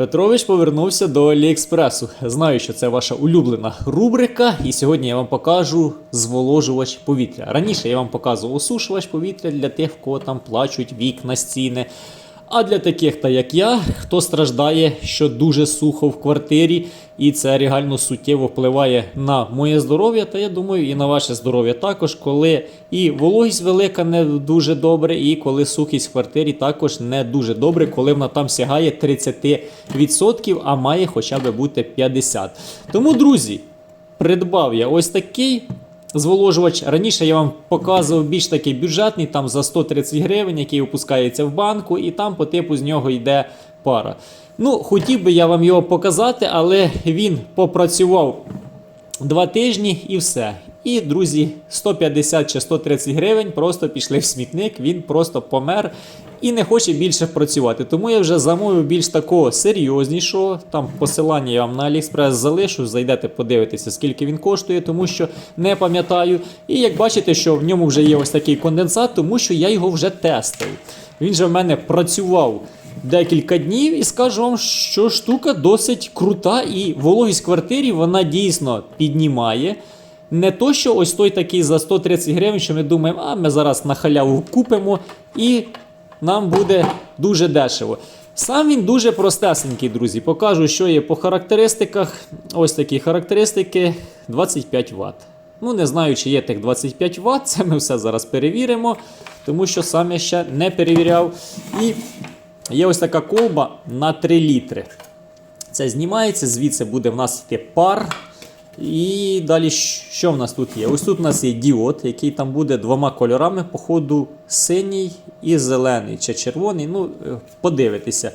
Петрович повернувся до Аліекспресу. Знаю, що це ваша улюблена рубрика, і сьогодні я вам покажу зволожувач повітря. Раніше я вам показував осушувач повітря для тих, в кого там плачуть вікна, стіни. А для таких, та як я, хто страждає, що дуже сухо в квартирі, і це реально суттєво впливає на моє здоров'я, та я думаю, і на ваше здоров'я також, коли і вологість велика не дуже добре, і коли сухість в квартирі також не дуже добре, коли вона там сягає 30%, а має хоча б бути 50%. Тому, друзі, придбав я ось такий. Зволожувач раніше я вам показував більш такий бюджетний, там за 130 гривень, який опускається в банку, і там по типу з нього йде пара. Ну, хотів би я вам його показати, але він попрацював два тижні і все. І, друзі, 150 чи 130 гривень просто пішли в смітник, він просто помер і не хоче більше працювати. Тому я вже замовив більш такого серйознішого. Там посилання я вам на Aliexpress залишу, зайдете подивитися, скільки він коштує, тому що не пам'ятаю. І як бачите, що в ньому вже є ось такий конденсат, тому що я його вже тестив. Він же в мене працював декілька днів і скажу вам, що штука досить крута, і вологість квартирі вона дійсно піднімає. Не то, що ось той такий за 130 гривень, що ми думаємо, а ми зараз на халяву купимо і нам буде дуже дешево. Сам він дуже простесенький, друзі. Покажу, що є по характеристиках. Ось такі характеристики 25 Вт. Ну, не знаю, чи є тих 25 Вт, це ми все зараз перевіримо, тому що сам я ще не перевіряв. І є ось така колба на 3 літри. Це знімається, звідси буде в нас йти пар. І далі що в нас тут є? Ось тут у нас є діод, який там буде двома кольорами, по ходу синій і зелений чи червоний. Ну, е, подивитися.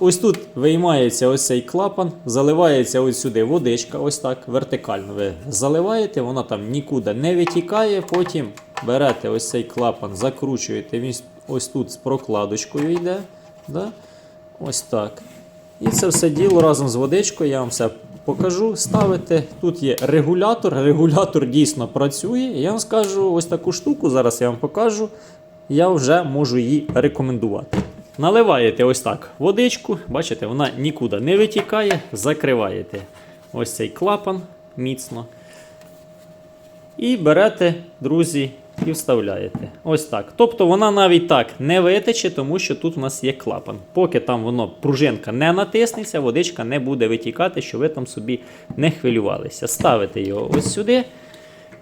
Ось тут виймається ось цей клапан, заливається ось сюди водичка, ось так, вертикально ви заливаєте, вона там нікуди не витікає. Потім берете ось цей клапан, закручуєте, він ось тут з прокладочкою йде. Да? Ось так. І це все діло разом з водичкою, я вам все покажу. Ставите. Тут є регулятор. Регулятор дійсно працює. Я вам скажу ось таку штуку, зараз я вам покажу. Я вже можу її рекомендувати. Наливаєте ось так водичку, бачите, вона нікуди не витікає, закриваєте ось цей клапан міцно. І берете, друзі, і вставляєте. Ось так. Тобто вона навіть так не витече, тому що тут у нас є клапан. Поки там воно пружинка не натиснеться, водичка не буде витікати, щоб ви там собі не хвилювалися. Ставите його ось сюди.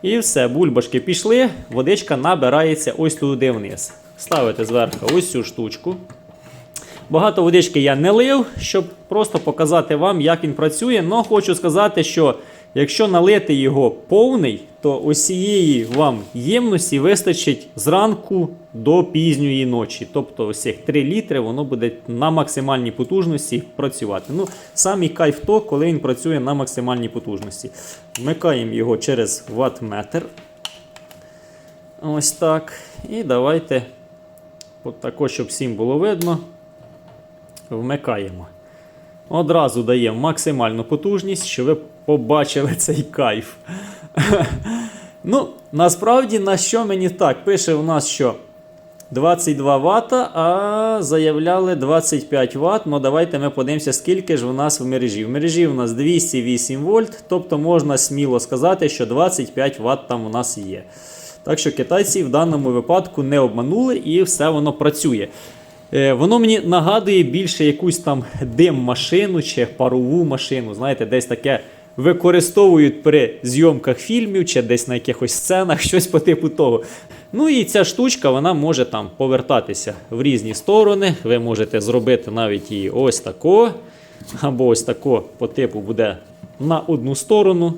І все, бульбашки пішли, водичка набирається ось туди вниз. Ставите зверху ось цю штучку. Багато водички я не лив, щоб просто показати вам, як він працює. Но хочу сказати, що якщо налити його повний, то ось цієї вам ємності вистачить зранку до пізньої ночі. Тобто ось цих 3 літри воно буде на максимальній потужності працювати. Ну, самий кайф то, коли він працює на максимальній потужності. Вмикаємо його через ватметр. Ось так. І давайте, от також, щоб всім було видно вмикаємо. Одразу даємо максимальну потужність, щоб ви побачили цей кайф. ну, насправді, на що мені так? Пише у нас, що 22 Вт, а заявляли 25 Вт. Ну, давайте ми подивимося, скільки ж у нас в мережі. В мережі у нас 208 вольт, тобто можна сміло сказати, що 25 Вт там у нас є. Так що китайці в даному випадку не обманули і все воно працює. Е, Воно мені нагадує більше якусь там дим-машину чи парову машину. Знаєте, десь таке використовують при зйомках фільмів чи десь на якихось сценах, щось по типу того. Ну і ця штучка вона може там повертатися в різні сторони. Ви можете зробити навіть її ось тако. Або ось тако по типу буде на одну сторону.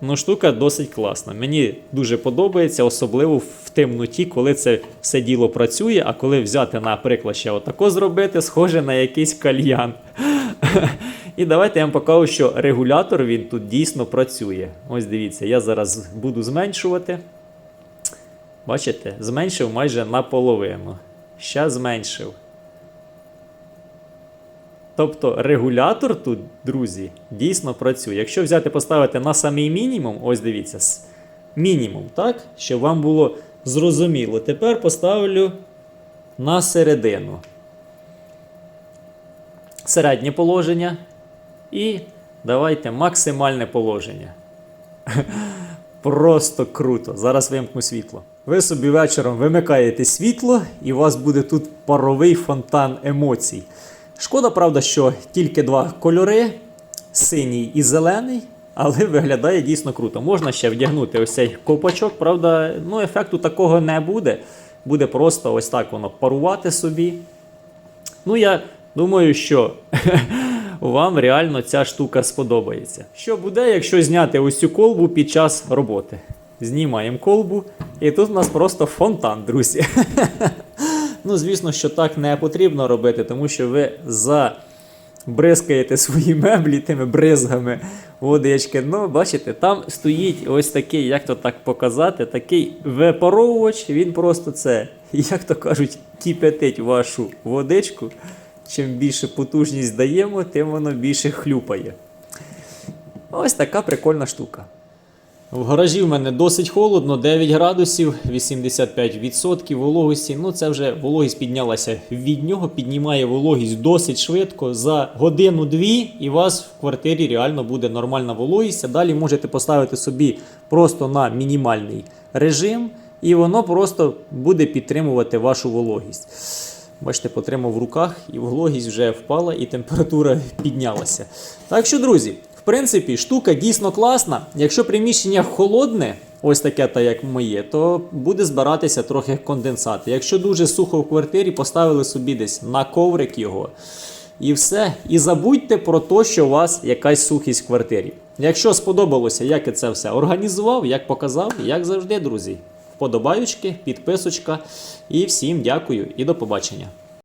Ну, штука досить класна. Мені дуже подобається, особливо в темноті, коли це все діло працює, а коли взяти, наприклад, ще отако зробити, схоже на якийсь кальян. І давайте я вам покажу, що регулятор він тут дійсно працює. Ось дивіться, я зараз буду зменшувати. Бачите, зменшив майже наполовину. Ще зменшив. Тобто регулятор тут, друзі, дійсно працює. Якщо взяти поставити на самий мінімум, ось дивіться, мінімум, так? Щоб вам було зрозуміло. Тепер поставлю на середину. середнє положення і давайте максимальне положення. Просто круто. Зараз вимкну світло. Ви собі вечором вимикаєте світло, і у вас буде тут паровий фонтан емоцій. Шкода, правда, що тільки два кольори: синій і зелений, але виглядає дійсно круто. Можна ще вдягнути ось цей ковпачок, правда, ну, ефекту такого не буде. Буде просто ось так воно парувати собі. Ну, я думаю, що вам реально ця штука сподобається. Що буде, якщо зняти ось цю колбу під час роботи? Знімаємо колбу, і тут у нас просто фонтан, друзі. ну, звісно, що так не потрібно робити, тому що ви забризкаєте свої меблі тими бризгами водички. Ну, бачите, там стоїть ось такий, як то так показати, такий випаровувач, він просто це, як то кажуть, кипятить вашу водичку. Чим більше потужність даємо, тим воно більше хлюпає. Ось така прикольна штука. В гаражі в мене досить холодно, 9 градусів, 85% вологості. Ну, це вже вологість піднялася від нього, піднімає вологість досить швидко. За годину-дві, і у вас в квартирі реально буде нормальна вологість. А далі можете поставити собі просто на мінімальний режим, і воно просто буде підтримувати вашу вологість. Бачите, потримав в руках, і вологість вже впала, і температура піднялася. Так що, друзі, в принципі, штука дійсно класна. Якщо приміщення холодне, ось таке, та як моє, то буде збиратися трохи конденсат. Якщо дуже сухо в квартирі, поставили собі десь на коврик його. І все. І забудьте про те, що у вас якась сухість в квартирі. Якщо сподобалося, як я це все організував, як показав, як завжди, друзі. Вподобаючки, підписочка. І всім дякую і до побачення.